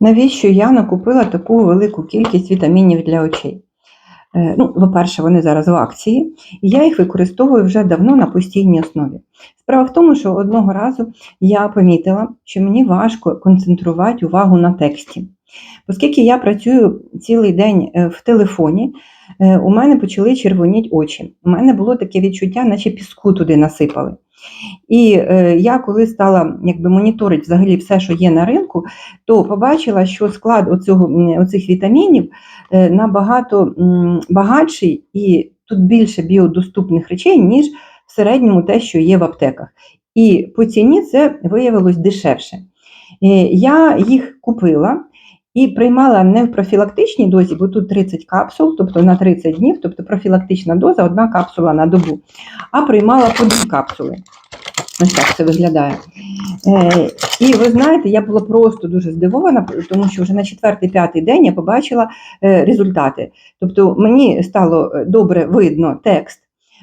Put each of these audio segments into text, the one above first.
навіщо я накупила таку велику кількість вітамінів для очей? Е, Ну, по-перше, вони зараз в акції, і я їх використовую вже давно на постійній основі. Справа в тому, що одного разу я помітила, що мені важко концентрувати увагу на тексті. Оскільки я працюю цілий день е, в телефоні, е, у мене почали червоніти очі. У мене було таке відчуття, наче піску туди насипали. І е, я коли стала якби, моніторити взагалі все, що є на ринку, то побачила, що склад оцього, оцих вітамінів е, набагато м, багатший і тут більше біодоступних речей, ніж в середньому те, що є в аптеках. І по ціні це виявилось дешевше. Е, Я їх купила і приймала не в профілактичній дозі, бо тут 30 капсул, тобто на 30 днів, тобто профілактична доза, одна капсула на добу, а приймала по дві капсули. Ось так це виглядає. Е, і ви знаєте, я була просто дуже здивована, тому що вже на четвертий-п'ятий день я побачила е, результати. Тобто мені стало е, добре видно текст,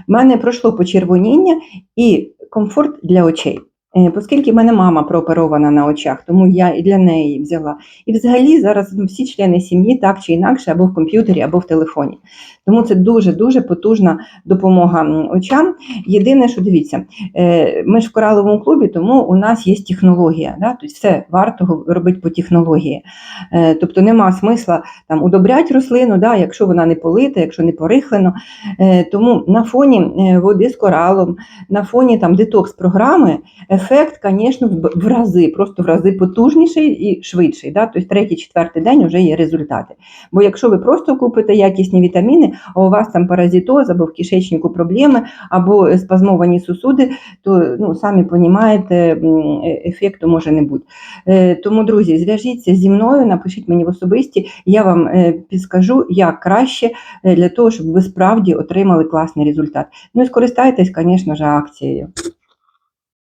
в мене пройшло почервоніння і комфорт для очей. Е, Оскільки в мене мама прооперована на очах, тому я і для неї взяла. І взагалі зараз ну, всі члени сім'ї так чи інакше, або в комп'ютері, або в телефоні. Тому це дуже-дуже потужна допомога очам. Єдине, що дивіться, е, ми ж в кораловому клубі, тому у нас є технологія. Да? Тобто все варто робити по технології. Е, Тобто нема смисла там удобряти рослину, да? якщо вона не полита, якщо не порихлено. Тому на фоні води з коралом, на фоні там детокс-програми ефект, звісно, в рази, просто в рази потужніший і швидший. Да? Тобто третій, четвертий день вже є результати. Бо якщо ви просто купите якісні вітаміни, а у вас там паразитоз або в кишечнику проблеми, або спазмовані сусуди, то ну, самі розумієте, ефекту може не бути. Е, Тому, друзі, зв'яжіться зі мною, напишіть мені в особисті, я вам е, підскажу, як краще е, для того, щоб ви справді отримали класний результат. Ну і скористайтесь, звісно ж, акцією.